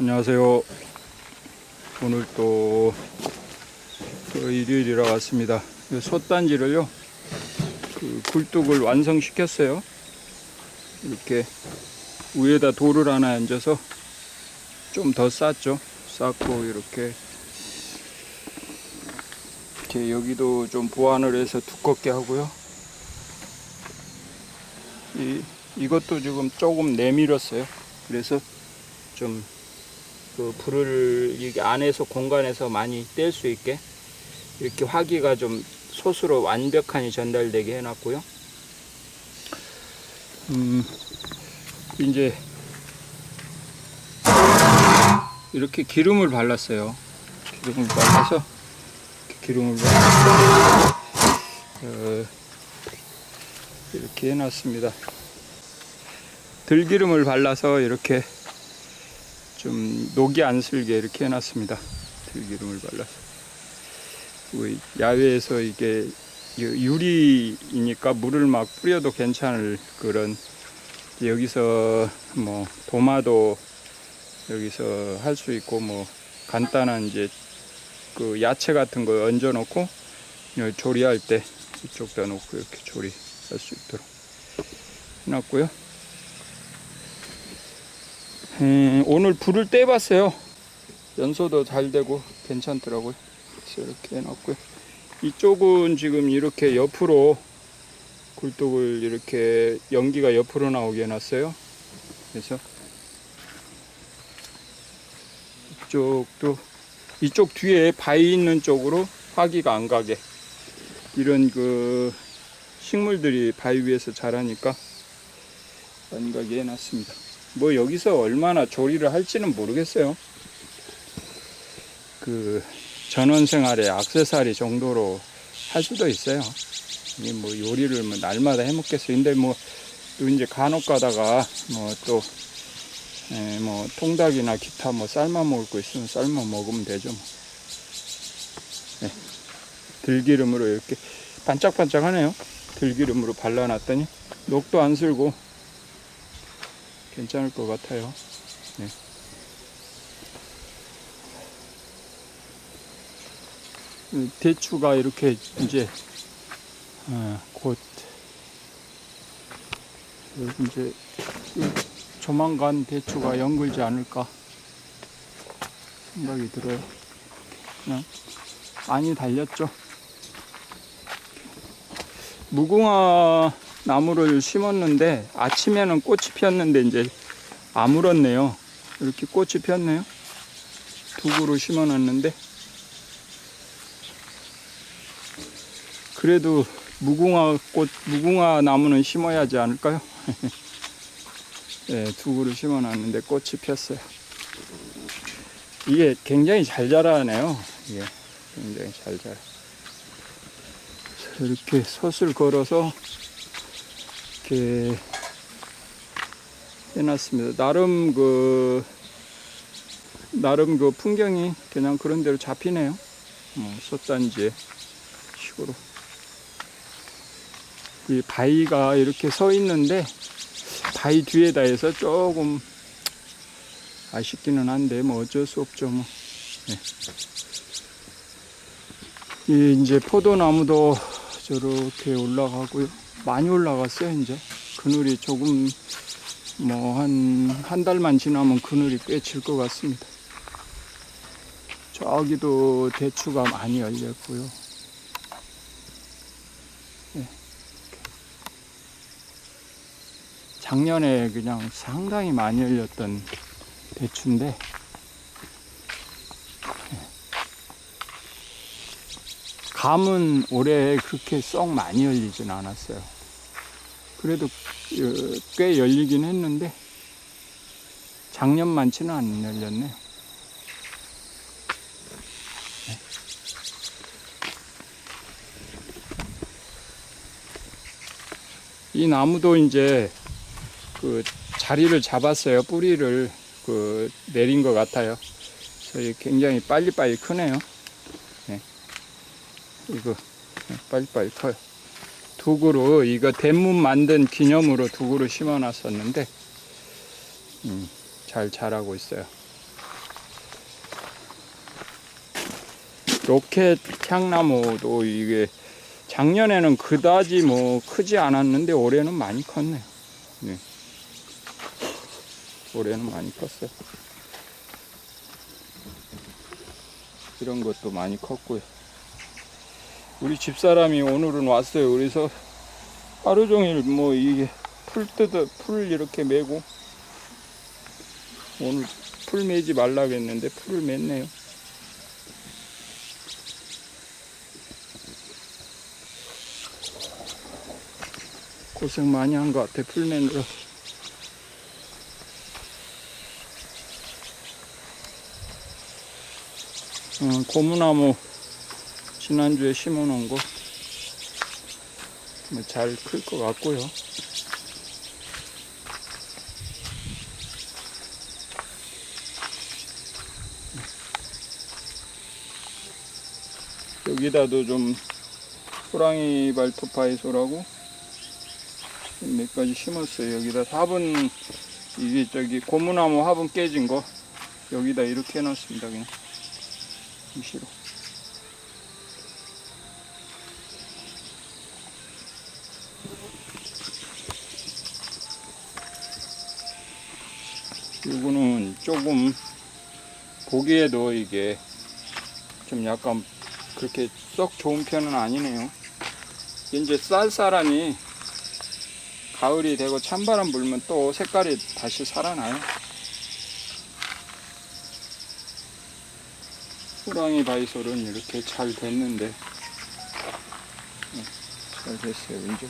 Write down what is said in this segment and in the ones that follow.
안녕하세요. 오늘 또, 또 일요일이라 왔습니다. 이 솥단지를요, 그 굴뚝을 완성시켰어요. 이렇게 위에다 돌을 하나 얹어서 좀더 쌓죠. 쌓고 이렇게 이렇게 여기도 좀 보완을 해서 두껍게 하고요. 이 이것도 지금 조금 내밀었어요. 그래서 좀 그 불을 이게 안에서 공간에서 많이 뗄 수 있게 이렇게 화기가 좀 솥으로 완벽하게 전달되게 해놨고요. 음 이제 이렇게 기름을 발랐어요. 기름을 발라서 기름을 발라서 어, 이렇게 해놨습니다. 들기름을 발라서 이렇게 좀 녹이 안 슬게 이렇게 해놨습니다. 들기름을 발라서. 뭐 야외에서 이게 유리이니까 물을 막 뿌려도 괜찮을 그런 여기서 뭐 도마도 여기서 할 수 있고 뭐 간단한 이제 그 야채 같은 거 얹어 놓고 조리할 때 이쪽다 놓고 이렇게 조리할 수 있도록 해놨고요. 음, 오늘 불을 떼봤어요. 연소도 잘 되고 괜찮더라고요. 이렇게 해놨고요. 이쪽은 지금 이렇게 옆으로 굴뚝을 이렇게 연기가 옆으로 나오게 해놨어요. 그래서 이쪽도 이쪽 뒤에 바위 있는 쪽으로 화기가 안 가게 이런 그 식물들이 바위 위에서 자라니까 안 가게 해놨습니다. 뭐 여기서 얼마나 조리를 할지는 모르겠어요. 그 전원 생활의 악세사리 정도로 할 수도 있어요. 이게 뭐 요리를 뭐 날마다 해 먹겠어요. 근데 뭐 또 이제 간혹 가다가 뭐또 예, 뭐 통닭이나 기타 뭐 삶아 먹을 거 있으면 삶아 먹으면 되죠. 뭐. 예, 들기름으로 이렇게 반짝반짝하네요. 들기름으로 발라놨더니 녹도 안 슬고 괜찮을 것 같아요. 네. 이 대추가 이렇게 이제 어, 곧 이제 이 조만간 대추가 연글지 않을까 생각이 들어요. 그냥 많이 달렸죠. 무궁화 나무를 심었는데 아침에는 꽃이 피었는데 이제 아물었네요. 이렇게 꽃이 피었네요. 두 그루 심어놨는데 그래도 무궁화 꽃 무궁화 나무는 심어야지 않을까요? 네, 두 그루 심어놨는데 꽃이 폈어요. 이게 굉장히 잘 자라네요. 이게 굉장히 잘 자라. 이렇게 솥을 걸어서 이렇게 해놨습니다. 나름 그 나름 그 풍경이 그냥 그런 대로 잡히네요. 어, 솥단지에 식으로 이 바위가 이렇게 서 있는데 바위 뒤에다 해서 조금 아쉽기는 한데 뭐 어쩔 수 없죠 뭐. 네. 이 이제 포도나무도 저렇게 올라가고요. 많이 올라갔어요 이제 그늘이 조금 뭐 한 한 달만 지나면 그늘이 꽤 질 것 같습니다. 저기도 대추가 많이 열렸고요. 네. 작년에 그냥 상당히 많이 열렸던 대추인데 네. 감은 올해 그렇게 썩 많이 열리진 않았어요. 그래도 어, 꽤 열리긴 했는데 작년만치는 안 열렸네요. 네. 이 나무도 이제 그 자리를 잡았어요. 뿌리를 그 내린 것 같아요. 그래서 굉장히 빨리빨리 크네요. 네. 이거 빨리빨리 커요. 두구로 이거 대문 만든 기념으로 두구로 심어 놨었는데 음, 잘 자라고 있어요. 로켓 향나무도 이게 작년에는 그다지 뭐 크지 않았는데 올해는 많이 컸네요. 네. 올해는 많이 컸어요. 이런 것도 많이 컸고요. 우리 집사람이 오늘은 왔어요. 그래서 하루 종일 뭐 이게 풀 뜯어 풀 이렇게 메고 오늘 풀 매지 말라고 했는데 풀을 맸네요. 고생 많이 한 것 같아 풀 매느라. 어, 고무나무 지난주에 심어 놓은 거뭐잘클 것 같고요. 여기다도 좀 호랑이 발토파이소라고 몇 가지 심었어요. 여기다 화분 이게 저기 고무나무 화분 깨진 거 여기다 이렇게 해놨습니다. 그냥 임시로. 조금 보기에도 이게 좀 약간 그렇게 썩 좋은 편은 아니네요. 이제 쌀쌀하니 가을이 되고 찬바람 불면 또 색깔이 다시 살아나요. 호랑이 바이솔은 이렇게 잘 됐는데 네, 잘 됐어요. 문제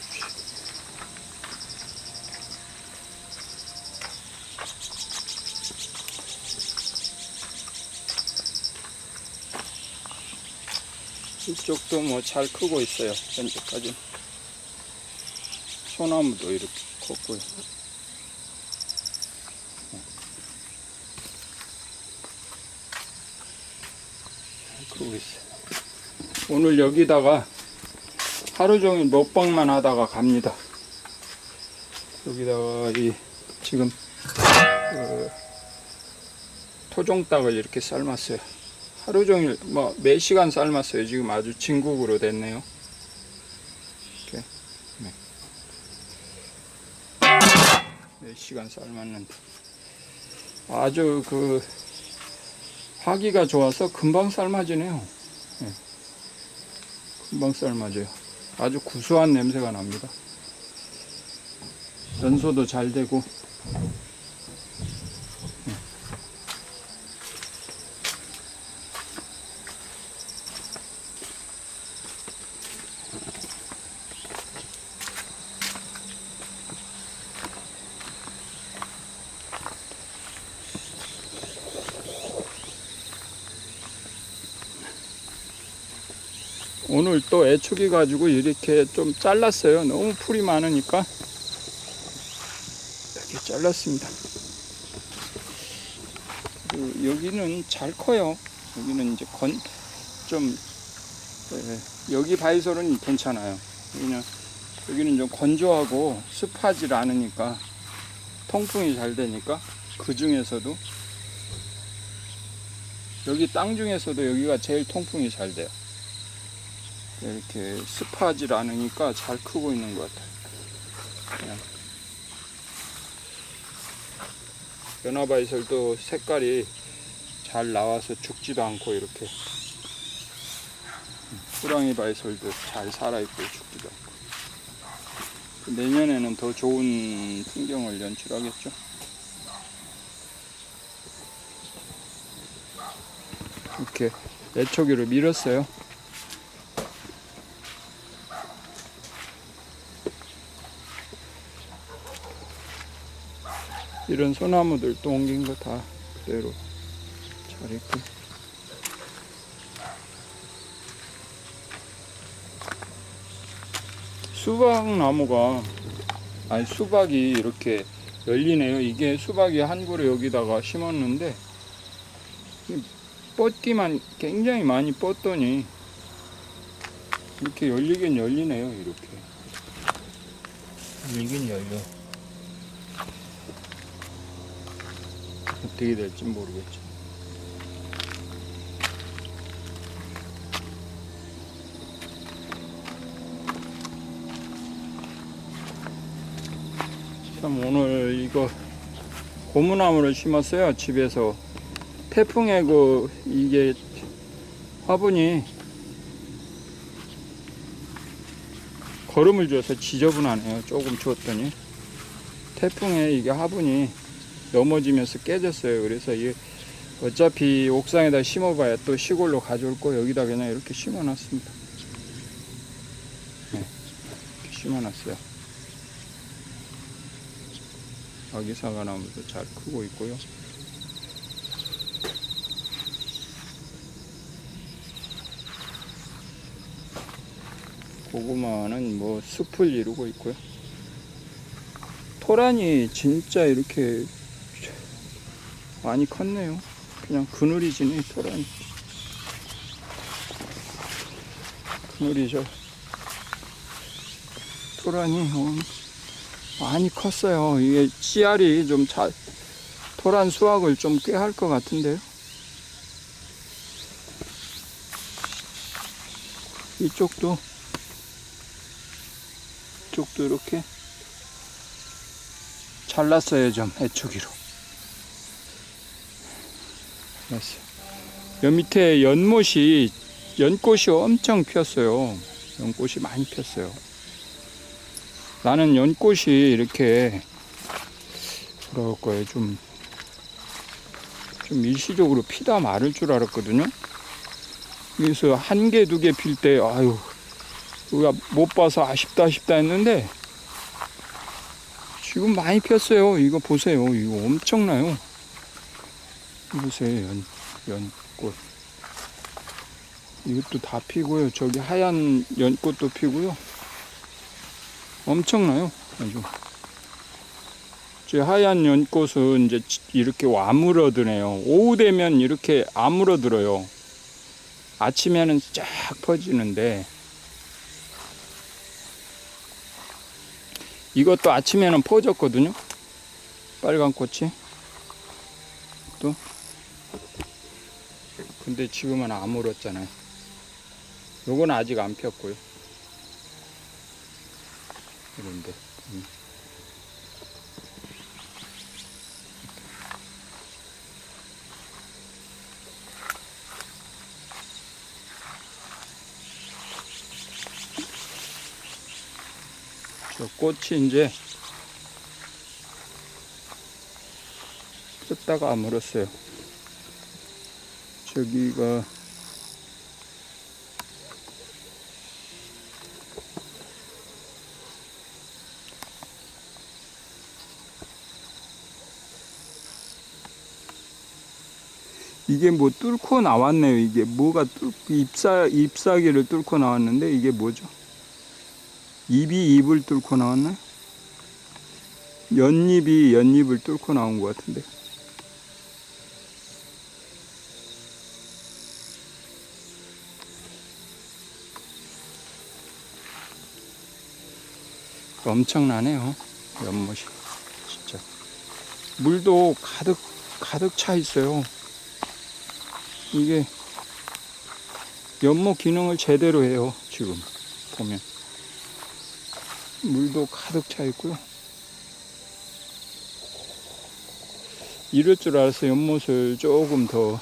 이. 이쪽도 뭐 잘 크고 있어요. 현재까지. 소나무도 이렇게 컸고요. 잘 크고 있어요. 오늘 여기다가 하루 종일 먹방만 하다가 갑니다. 여기다가 이 지금 그 토종닭을 이렇게 삶았어요. 하루 종일 뭐몇 시간 삶았어요. 지금 아주 진국으로 됐네요. 이렇게 네. 몇 시간 삶았는데 아주 그 화기가 좋아서 금방 삶아지네요. 네. 금방 삶아져요. 아주 구수한 냄새가 납니다. 연소도 잘 되고 오늘 또 애초기 가지고 이렇게 좀 잘랐어요. 너무 풀이 많으니까 이렇게 잘랐습니다. 여기는 잘 커요. 여기는 이제 건좀 여기 바이솔은 괜찮아요. 그냥 여기는 좀 건조하고 습하지 않으니까 통풍이 잘 되니까 그 중에서도 여기 땅 중에서도 여기가 제일 통풍이 잘 돼요. 이렇게 습하지 않으니까 잘 크고 있는 것 같아요. 그냥. 연화바이설도 색깔이 잘 나와서 죽지도 않고 이렇게 호랑이 바이설도 잘 살아있고 죽지도 않고 내년에는 더 좋은 풍경을 연출하겠죠. 이렇게 애초기를 밀었어요. 이런 소나무들 또 옮긴 거 다 그대로 잘 있고. 수박 나무가 아니 수박이 이렇게 열리네요. 이게 수박이 한 그루 여기다가 심었는데 이 뻗기만 굉장히 많이 뻗더니 이렇게 열리긴 열리네요 이렇게. 열리긴 열려 어떻게 될지 모르겠죠. 참 오늘 이거 고무나무를 심었어요 집에서 태풍에 그 이게 화분이 걸음을 줘서 지저분하네요 조금 주었더니 태풍에 이게 화분이 넘어지면서 깨졌어요 그래서 이 어차피 옥상에다 심어봐야 또 시골로 가져올 거 여기다 그냥 이렇게 심어놨습니다 네, 이렇게 심어놨어요 아기 사과나무도 잘 크고 있고요. 고구마는 뭐 숲을 이루고 있고요. 토란이 진짜 이렇게 많이 컸네요. 그냥 그늘이 지네 토란이. 그늘이죠. 토란이 어, 많이 컸어요. 이게 씨알이 좀 잘, 토란 수확을 좀 꽤 할 것 같은데요. 이쪽도, 이쪽도 이렇게 잘랐어요, 좀, 해초기로. 됐어요. 여 밑에 연못이, 연꽃이 엄청 피었어요. 연꽃이 많이 피었어요. 나는 연꽃이 이렇게 뭐라 할까요 좀, 좀 일시적으로 피다 마를 줄 알았거든요 그래서 한 개 두 개 필 때 아유 우리가 못 봐서 아쉽다 아쉽다 했는데 지금 많이 폈어요 이거 보세요 이거 엄청나요 보세요 연, 연꽃 이것도 다 피고요 저기 하얀 연꽃도 피고요 엄청나요. 아주. 저 하얀 연꽃은 이제 이렇게 아물어드네요. 오후 되면 이렇게 아물어들어요. 아침에는 쫙 퍼지는데 이것도 아침에는 퍼졌거든요. 빨간 꽃이 또 근데 지금은 아물었잖아요. 요건 아직 안 폈고요. 이런데 음. 저 꽃이 이제 폈다가 아물었어요 저기가 이게 뭐 뚫고 나왔네요. 이게 뭐가 뚫, 잎사, 잎사귀를 뚫고 나왔는데 이게 뭐죠? 잎이 잎을 뚫고 나왔나? 연잎이 연잎을 뚫고 나온 것 같은데. 엄청나네요. 연못이. 진짜. 물도 가득, 가득 차 있어요. 이게 연못 기능을 제대로 해요 지금 보면 물도 가득 차 있고요 이럴 줄 알아서 연못을 조금 더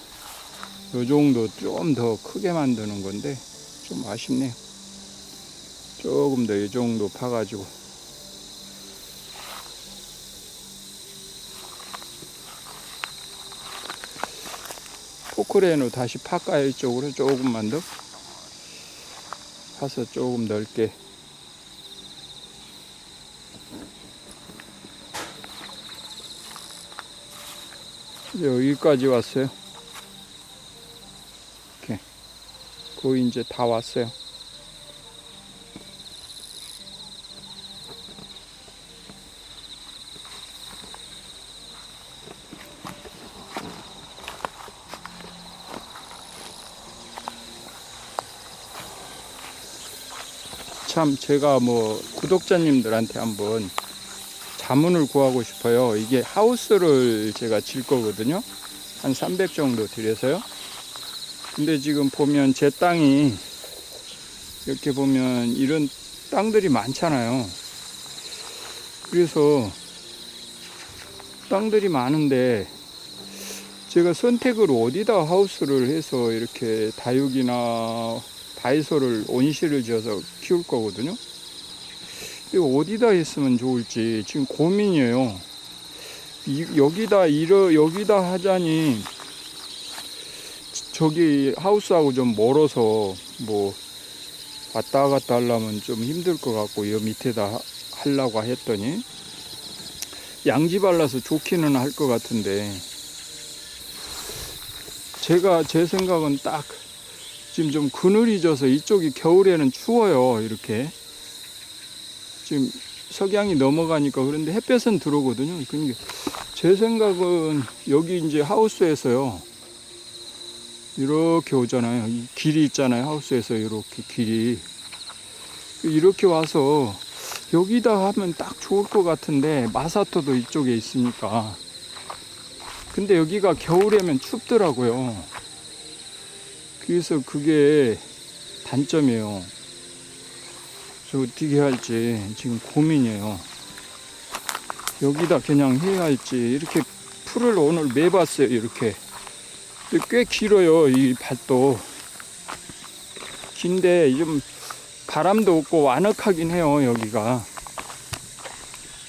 요 정도 좀 더 크게 만드는 건데 좀 아쉽네요 조금 더 이 정도 파가지고 포크레인으로 다시 파까요 이쪽으로 조금만 더 파서 조금 넓게. 여기까지 왔어요. 이렇게. 거의 이제 다 왔어요 참 제가 뭐 구독자님들한테 한번 자문을 구하고 싶어요. 이게 하우스를 제가 질 거거든요. 한 300 정도 들여서요. 근데 지금 보면 제 땅이 이렇게 보면 이런 땅들이 많잖아요. 그래서 땅들이 많은데 제가 선택을 어디다 하우스를 해서 이렇게 다육이나 다이소를 온실을 지어서 키울 거거든요. 이거 어디다 했으면 좋을지 지금 고민이에요. 이- 여기다 이러 여기다 하자니 저기 하우스하고 좀 멀어서 뭐 왔다 갔다 하려면 좀 힘들 것 같고 여 밑에다 하- 하려고 했더니 양지 발라서 좋기는 할 것 같은데 제가 제 생각은 딱 지금 좀 그늘이 져서 이쪽이 겨울에는 추워요 이렇게. 지금 석양이 넘어가니까 그런데 햇볕은 들어오거든요. 그러니까 제 생각은 여기 이제 하우스에서요 이렇게 오잖아요. 이 길이 있잖아요 하우스에서 이렇게 길이. 이렇게 와서 여기다 하면 딱 좋을 것 같은데 마사토도 이쪽에 있으니까. 근데 여기가 겨울에면 춥더라고요 그래서 그게 단점이에요. 그래서 어떻게 할지 지금 고민이에요. 여기다 그냥 해야 할지 이렇게 풀을 오늘 매봤어요 이렇게. 꽤 길어요 이 밭도. 긴데 좀 바람도 없고 완악하긴 해요 여기가.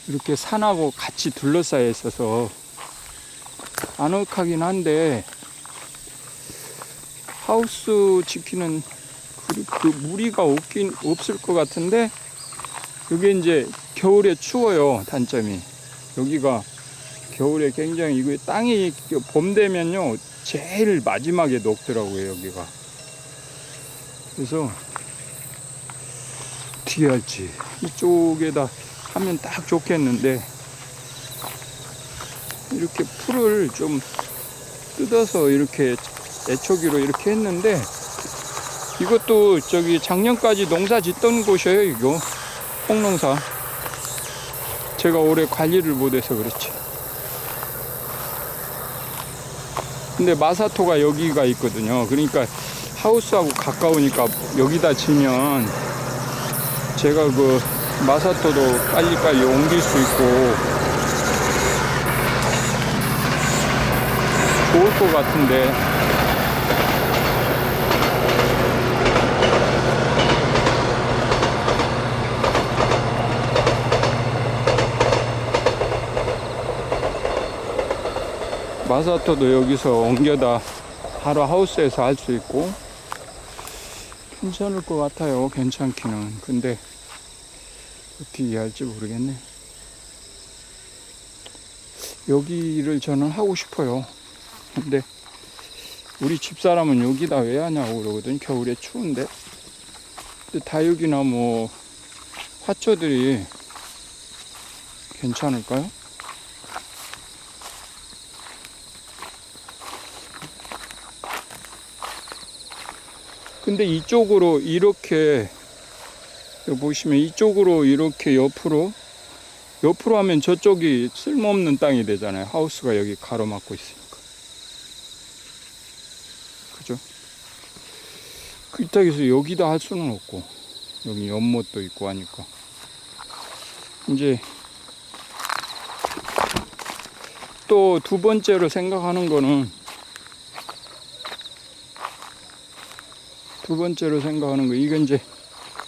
이렇게 산하고 같이 둘러싸여 있어서 아늑하긴 한데 하우스 지키는 그, 그 무리가 없긴 없을 것 같은데 여기 이제 겨울에 추워요 단점이. 여기가 겨울에 굉장히 이거 땅이 봄 되면요 제일 마지막에 녹더라고요 여기가. 그래서 어떻게 할지. 이쪽에다 하면 딱 좋겠는데 이렇게 풀을 좀 뜯어서 이렇게 애초기로 이렇게 했는데 이것도 저기 작년까지 농사 짓던 곳이에요 이거. 홍농사. 제가 올해 관리를 못해서 그렇지. 근데 마사토가 여기가 있거든요. 그러니까 하우스하고 가까우니까 여기다 치면 제가 그 마사토도 빨리빨리 옮길 수 있고 것 같은데. 마사토도 여기서 옮겨다 하루 하우스에서 할 수 있고 괜찮을 것 같아요 괜찮기는. 근데 어떻게 할지 모르겠네. 여기를 저는 하고 싶어요 근데 우리 집사람은 여기다 왜 하냐고 그러거든 겨울에 추운데 다육이나 뭐 화초들이 괜찮을까요? 근데 이쪽으로 이렇게 보시면 이쪽으로 이렇게 옆으로 옆으로 하면 저쪽이 쓸모없는 땅이 되잖아요. 하우스가 여기 가로막고 있으니까. 그죠? 그 이따에서 여기다 할 수는 없고 여기 연못도 있고 하니까 이제 또 두 번째로 생각하는 거는 두 번째로 생각하는 거 이건 이제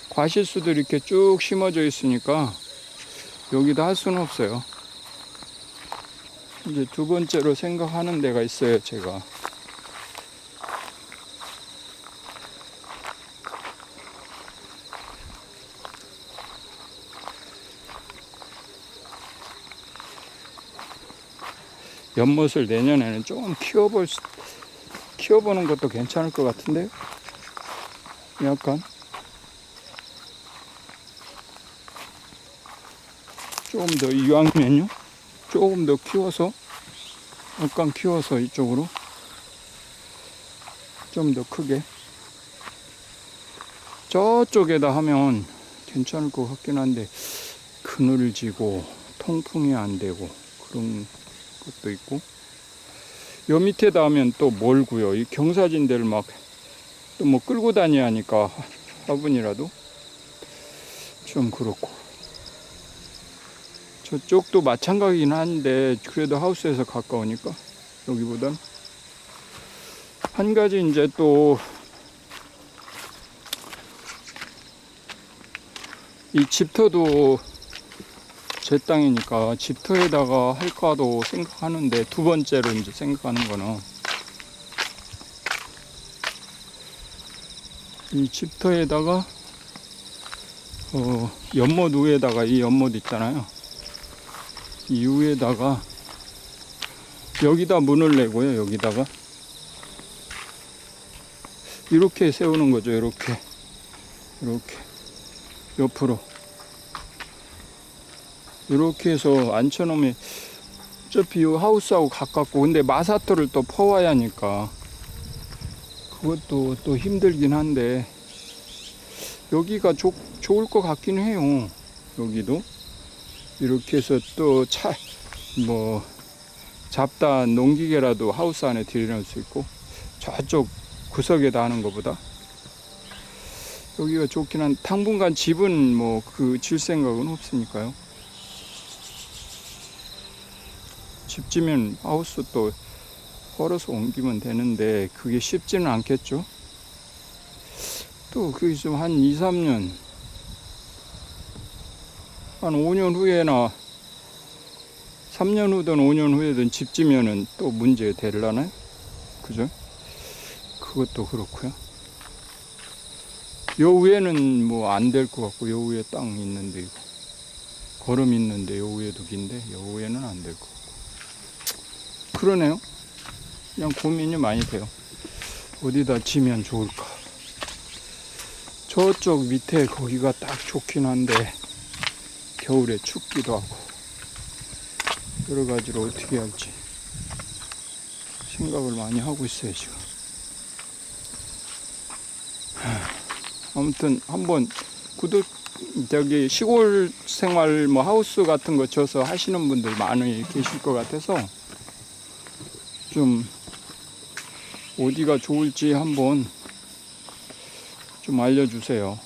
과실수들이 이렇게 쭉 심어져 있으니까 여기다 할 수는 없어요. 이제 두 번째로 생각하는 데가 있어요, 제가. 연못을 내년에는 좀 키워볼 수, 키워보는 것도 괜찮을 것 같은데요. 약간? 조금 더 이왕이면요? 조금 더 키워서 약간 키워서 이쪽으로? 좀 더 크게? 저쪽에다 하면 괜찮을 것 같긴 한데 그늘을 지고 통풍이 안 되고 그런 것도 있고. 요 밑에다 하면 또 멀고요? 이 경사진들 막또 뭐 끌고 다녀야 하니까 화분이라도? 좀 그렇고. 저쪽도 마찬가지긴 한데 그래도 하우스에서 가까우니까 여기보단. 한 가지 이제 또 이 집터도 제 땅이니까 집터에다가 할까도 생각하는데 두 번째로 이제 생각하는 거는 이 집터에다가 어, 연못 위에다가 이 연못 있잖아요. 이 위에다가 여기다 문을 내고요. 여기다가 이렇게 세우는 거죠. 이렇게 이렇게 옆으로 이렇게 해서 앉혀놓으면 어차피 이 하우스하고 가깝고 근데 마사토를 또 퍼와야 하니까 그것도 또 힘들긴 한데 여기가 좋, 좋을 것 같긴 해요 여기도. 이렇게 해서 또 차 뭐 잡다 농기계라도 하우스 안에 들여놓을 수 있고 저쪽 구석에다 하는 것보다 여기가 좋긴 한 당분간 집은 뭐 그 질 생각은 없으니까요 집 지면 하우스 또 걸어서 옮기면 되는데 그게 쉽지는 않겠죠. 또 그게 좀 한 2, 3년 한 5년 후에나 3년 후든 5년 후에든 집 지면은 또 문제 되려나요? 그죠? 그것도 그렇고요. 요 위에는 뭐 안 될 것 같고 요 위에 땅 있는데 걸음 있는데 요 위에도 긴데 요 위에는 안 될 것 같고 그러네요. 그냥 고민이 많이 돼요. 어디다 지면 좋을까? 저쪽 밑에 거기가 딱 좋긴 한데 겨울에 춥기도 하고 여러 가지로 어떻게 할지 생각을 많이 하고 있어요 지금. 하, 아무튼 한번 구독 저기 시골 생활 뭐 하우스 같은 거 쳐서 하시는 분들 많이 계실 것 같아서 좀 어디가 좋을지 한번 좀 알려주세요.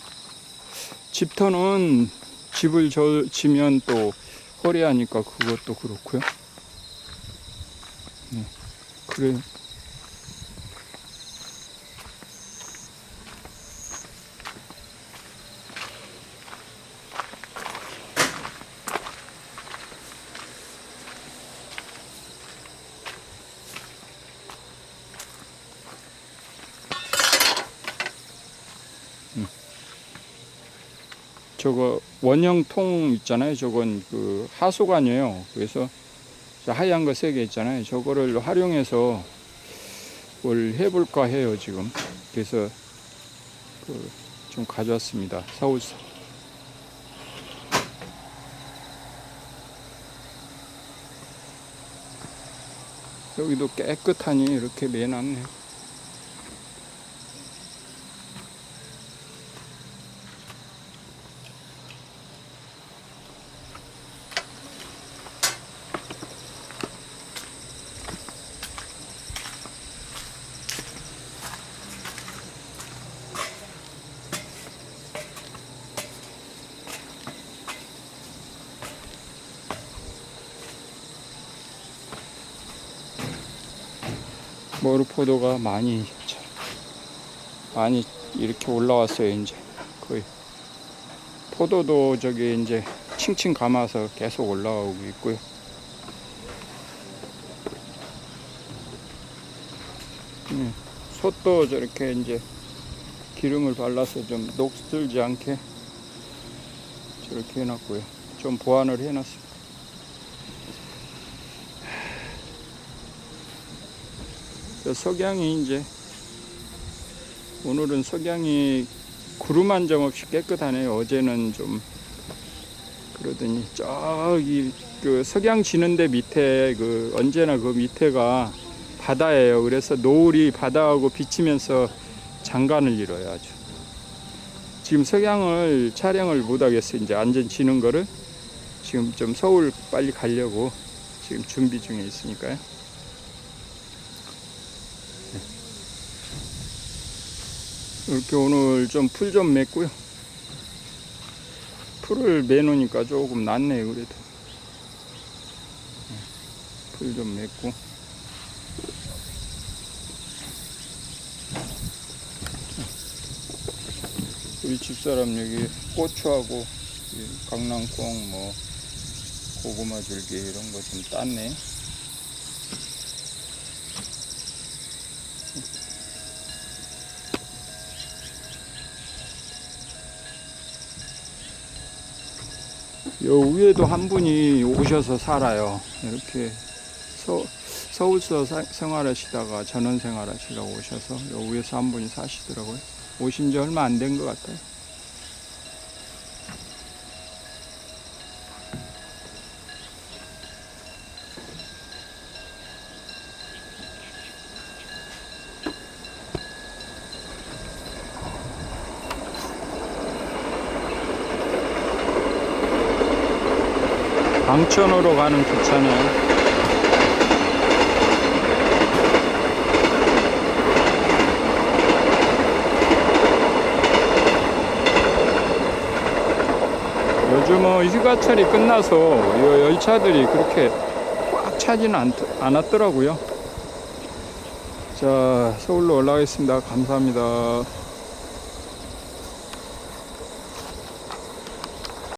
집터는 집을 저 지면 또 허리하니까 그것도 그렇고요. 네, 그래 저거 원형 통 있잖아요. 저건 그 하수관이에요. 그래서 저 하얀 거 세 개 있잖아요. 저거를 활용해서 뭘 해볼까 해요 지금. 그래서 그 좀 가져왔습니다. 서울서. 여기도 깨끗하니 이렇게 내놨네. 머루 포도가 많이 자- 많이 이렇게 올라왔어요 이제. 거의 포도도 저기 이제 칭칭 감아서 계속 올라오고 있고요. 네, 솥도 저렇게 이제 기름을 발라서 좀 녹슬지 않게 저렇게 해놨고요. 좀 보완을 해놨습니다 석양이 이제 오늘은 석양이 구름 한 점 없이 깨끗하네요. 어제는 좀 그러더니 저기 그 석양 지는데 밑에 그 언제나 그 밑에가 바다예요. 그래서 노을이 바다하고 비치면서 장관을 이뤄요 아주. 지금 석양을 촬영을 못 하겠어요. 이제 안전 지는 거를 지금 좀 서울 빨리 가려고 지금 준비 중에 있으니까요. 이렇게 오늘 좀풀좀 맸고요. 풀을 매놓으니까 조금 낫네요, 그래도. 술좀 맺고 우리 집사람 여기 고추하고 이 강낭콩 뭐 고구마 줄기 이런 거 좀 땄네 요 위에도 한 분이 오셔서 살아요. 이렇게 서, 서울서 사- 생활하시다가 전원 생활하시라고 오셔서 요 위에서 한 분이 사시더라고요. 오신 지 얼마 안 된 것 같아요. 광천으로 가는 기차네요. 요즘은 휴가철이 끝나서 이 열차들이 그렇게 꽉 차지는 않, 않았더라고요. 자, 서울로 올라가겠습니다. 감사합니다.